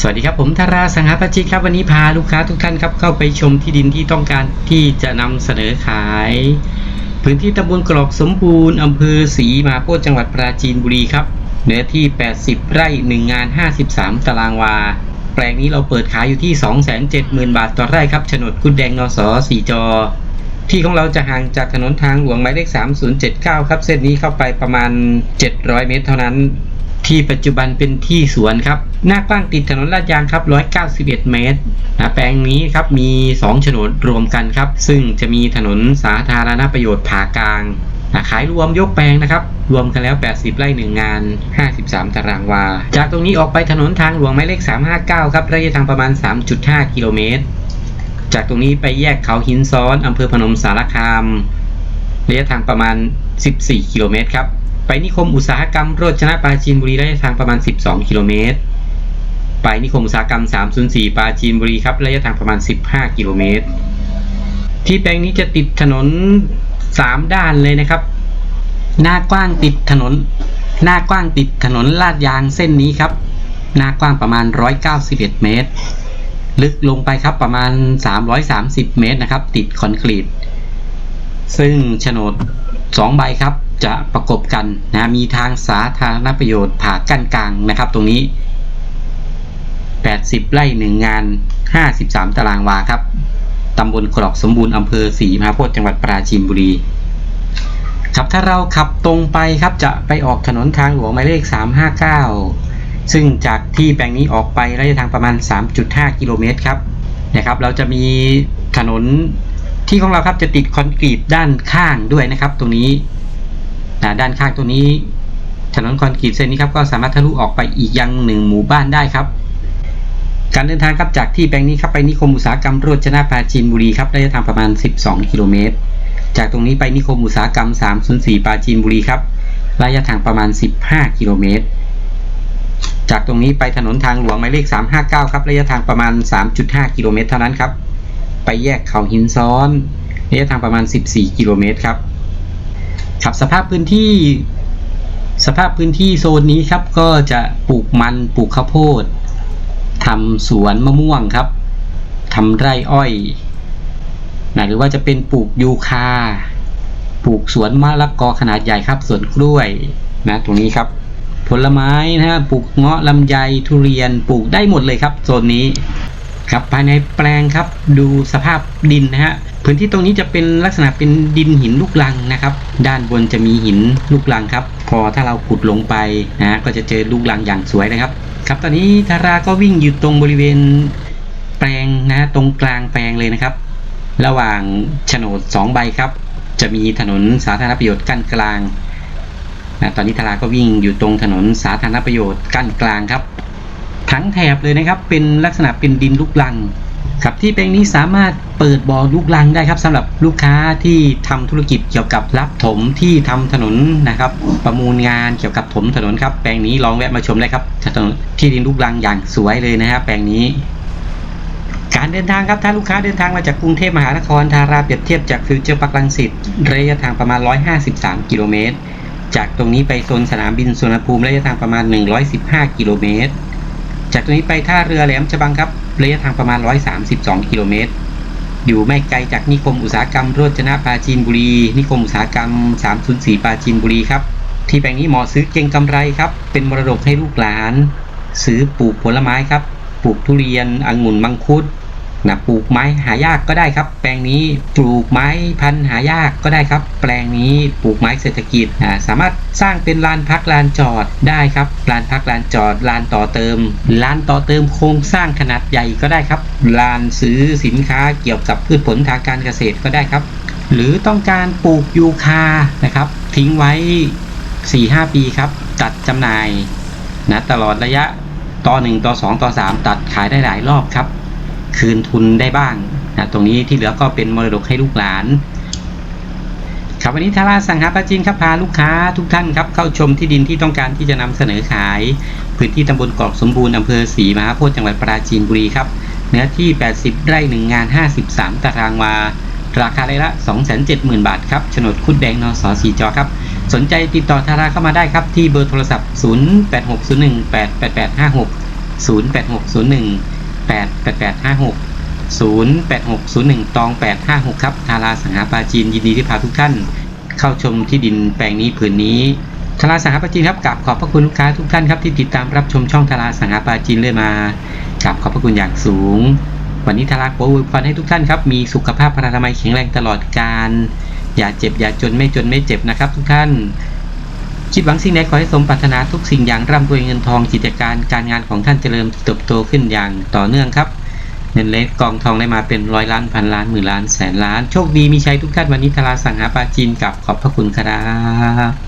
สวัสดีครับผมธาราสังหาปชิตครับวันนี้พาลูกค้าทุกท่านครับเข้าไปชมที่ดินที่ต้องการที่จะนำเสนอขาย พื้นที่ตำบลกรอกสมบูรณ์อำเภอศรีมาโพธิจังหวัดปราจีนบุรีครับเนื้อที่ 80 ไร่ 1 งาน 53 ตารางวา แปลงนี้เราเปิดขายอยู่ที่ 270,000 บาทต่อไร่ครับโฉนดกุดแดงนสสีจอ ที่ของเราจะห่างจากถนนทางหลวงหมายเลข3079 ครับเส้นนี้เข้าไปประมาณ 700 เมตรเท่านั้น ที่ปัจจุบันเป็นที่สวนครับ หน้ากว้างติดถนนลาดยางครับ 191 เมตรนะแปลงนี้ครับมี2โฉนดรวมกันครับ ซึ่งจะมีถนนสาธารณประโยชน์ผ่ากลางนะขายรวมยกแปลงนะครับ รวมกันแล้ว 80 ไร่1งาน 53 ตารางวา จากตรงนี้ออกไปถนนทางหลวงหมายเลข 359 ครับ ระยะทางประมาณ 3.5 กิโลเมตร จากตรงนี้ไปแยกเขาหินซ้อนอำเภอพนมสารคาม ระยะทางประมาณ 14 กิโลเมตรครับ ไปนิคมอุตสาหกรรมโรจนะปราจีนบุรีระยะทางประมาณ 12 กิโลเมตร ไปนิคมอุตสาหกรรม 304 ปราจีนบุรีครับระยะทางประมาณ 15 กิโลเมตร ที่แปลงนี้จะติดถนน 3 ด้านเลยนะครับ หน้ากว้างติดถนน หน้ากว้างติดถนนลาดยางเส้นนี้ครับ หน้ากว้างประมาณ 191 เมตร ลึกลงไปครับประมาณ 330 เมตรนะครับ ติดคอนกรีต ซึ่งโฉนด 2 ใบครับ จะประกบกันนะมีทางสาธารณประโยชน์ผ่ากั้นกลางนะครับ ตรงนี้ 80 ไร่1งงาน 53 ตารางวาครับตำบลกรอกสมบูรณ์อำเภอศรีมหาโพธิ์จังหวัดปราจีนบุรีครับถ้าเราขับตรงไปครับจะไปออกถนนทางหลวงหมายเลข 359 ซึ่งจากที่แปลงนี้ออกไประยะทางประมาณ 3.5 กิโลเมตรครับนะครับ เราจะมีถนนที่ของเราครับจะติดคอนกรีตด้านข้างด้วยนะครับ ตรงนี้ นะด้านข้างตรงนี้ ถนนคอนกรีตเส้นนี้ครับก็สามารถทะลุออกไปอีกยังหนึ่งหมู่บ้านได้ครับ การเดินทางครับจากที่แปลงนี้ครับไปนิคมอุตสาหกรรมโรจนะปราจีนบุรีครับระยะทางประมาณ 12 กิโลเมตร จากตรงนี้ไปนิคมอุตสาหกรรม 304 ปราจีนบุรีครับระยะทางประมาณ 15 กิโลเมตร จากตรงนี้ไปถนนทางหลวงหมายเลข 359 ครับ ระยะทางประมาณ 3.5 กิโลเมตรเท่านั้นครับ ไปแยกเขาหินซ้อน ระยะทางประมาณ 14 กิโลเมตรครับ ครับสภาพพื้นที่ สภาพพื้นที่โซนนี้ครับ ก็จะปลูกมันปลูกข้าวโพดทำสวนมะม่วงครับทำไร่อ้อยนะหรือว่าจะเป็นปลูกยูคาปลูกสวนมะละกอขนาดใหญ่ครับสวนกล้วยนะตรงนี้ครับ ผลไม้นะฮะปลูกเงาะลำไยทุเรียนปลูกได้หมดเลยครับโซนนี้ครับภายในแปลงครับดูสภาพดินนะฮะ พื้นที่ตรงนี้จะเป็นลักษณะเป็นดินหินลูกลังนะครับ ด้านบนจะมีหินลูกลังครับ พอถ้าเราขุดลงไปนะก็จะเจอลูกลังอย่างสวยนะครับ ครับตอนนี้ทาราก็วิ่งอยู่ตรงบริเวณแปลงนะฮะตรงกลางแปลงเลยนะครับ ระหว่างโฉนด2ใบครับ จะมีถนนสาธารณประโยชน์กั้นกลางนะตอนนี้ทาราก็วิ่งอยู่ตรงถนนสาธารณประโยชน์กั้นกลางครับ ทั้งแถบเลยนะครับเป็นลักษณะเป็นดินลูกลัง ครับที่แปลงนี้สามารถเปิดบ่อลูกลังได้ครับสำหรับลูกค้าที่ทำธุรกิจเกี่ยวกับรับถมที่ทำถนนนะครับ ประมูลงานเกี่ยวกับถมถนนครับแปลงนี้ลองแวะมาชมได้ครับถนนที่ดินลูกลังอย่างสวยเลยนะครับแปลงนี้ การเดินทางครับถ้าลูกค้าเดินทางมาจากกรุงเทพมหานครทาราเปรียบเทียบจากฟิวเจอร์ปักลังสิตระยะทางประมาณ 153 กิโลเมตร จากตรงนี้ไปโซนสนามบินสุวรรณภูมิระยะทางประมาณ 115 กิโลเมตร จากตรงนี้ไปท่าเรือแหลมฉบังครับ ระยะทางประมาณ 132 กิโลเมตร อยู่ไม่ไกลจากนิคมอุตสาหกรรมโรจนะปราจีนบุรี นิคมอุตสาหกรรม 304ปราจีนบุรีครับ ที่แปลงนี้เหมาะซื้อเก่งกำไรครับ เป็นมรดกให้ลูกหลาน ซื้อปลูกผลไม้ครับ ปลูกทุเรียน องุ่น มังคุด นะปลูกไม้หายากก็ได้ครับ แปลงนี้ปลูกไม้พันธุ์หายากก็ได้ครับ แปลงนี้ปลูกไม้เศรษฐกิจสามารถสร้างเป็นลานพักลานจอดได้ครับลานพักลานจอดลานต่อเติมลานต่อเติมโครงสร้างขนาดใหญ่ก็ได้ครับลานซื้อสินค้าเกี่ยวกับพืชผลทางการเกษตรก็ได้ครับ หรือต้องการปลูกยูคานะครับ ทิ้งไว้ 4-5 ปีครับตัดจำหน่ายนะตลอดระยะต่อ 1 ต่อ 2 ต่อ 3 ตัดขายได้หลายรอบครับ คืนทุนได้บ้างนะตรงนี้ที่เหลือก็เป็นมรดกให้ลูกหลาน ครับวันนี้ทาราสังหาปาจินครับพาลูกค้าทุกท่านครับเข้าชมที่ดินที่ต้องการที่จะนำเสนอขาย พื้นที่ตำบลกอกสมบูรณ์อำเภอศรีมหาโพธิ์จังหวัดปราจีนบุรีครับ เนื้อที่ 80 ไร่1งาน 53 ตารางวาราคาไร่ละ 270,000 บาทครับโฉนดคุดแดงนสสีจอครับ สนใจติดต่อทาราเข้ามาได้ครับ ที่เบอร์โทรศัพท์ 0860188856 086-01 8 8 8 5 6 08601 ตอง 856 ครับทาราสังหาปาจีนยินดีที่พาทุกท่าน เข้าชมที่ดินแปลงนี้ผืนนี้ทาราสังหาปาจีนครับกราบขอบพระคุณลูกค้าทุกท่านครับที่ติดตามรับชมช่องทาราสังหาปาจีนเลยมากราบขอบพระคุณอย่างสูง วันนี้ทาราขออวยพรให้ทุกท่านครับมีสุขภาพพลานามัยแข็งแรงตลอดการอย่าเจ็บอย่าจนไม่จนไม่เจ็บนะครับทุกท่าน คิดหวังสิ่งใดขอให้สมปรารถนาทุกสิ่งอย่างร่ำรวยเงินทองกิจการการงานของท่านเจริญเติบโตขึ้นอย่างต่อเนื่องครับเงินเล็กกองทองได้มาเป็นร้อยล้านพันล้านหมื่นล้านแสนล้าน โชคดีมีชัยทุกท่านวันนี้ทาราสังหาปาจีนกับขอบพระคุณครับ